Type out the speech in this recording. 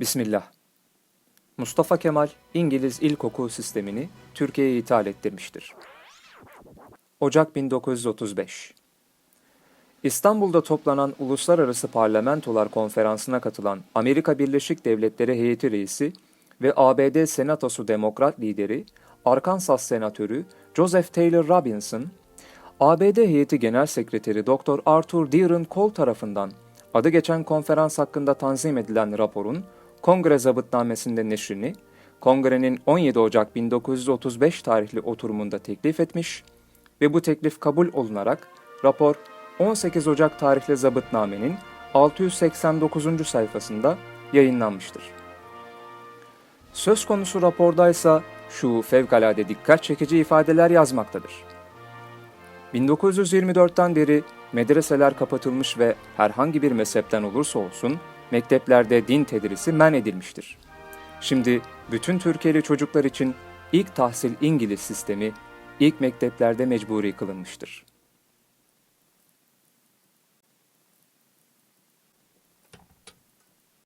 Bismillah. Mustafa Kemal İngiliz ilkokul sistemini Türkiye'ye ithal ettirmiştir. Ocak 1935 İstanbul'da toplanan Uluslararası Parlamentolar Konferansı'na katılan Amerika Birleşik Devletleri heyeti reisi ve ABD Senatosu Demokrat lideri Arkansas Senatörü Joseph Taylor Robinson, ABD heyeti Genel Sekreteri Dr. Arthur Deeren Cole tarafından adı geçen konferans hakkında tanzim edilen raporun Kongre zabıtnamesinde neşrini, Kongre'nin 17 Ocak 1935 tarihli oturumunda teklif etmiş ve bu teklif kabul olunarak rapor 18 Ocak tarihli zabıtnamenin 689. sayfasında yayınlanmıştır. Söz konusu rapordaysa şu fevkalade dikkat çekici ifadeler yazmaktadır. 1924'ten beri medreseler kapatılmış ve herhangi bir mezhepten olursa olsun mekteplerde din tedrisi men edilmiştir. Şimdi bütün Türkiye'li çocuklar için ilk tahsil İngiliz sistemi ilk mekteplerde mecburi kılınmıştır.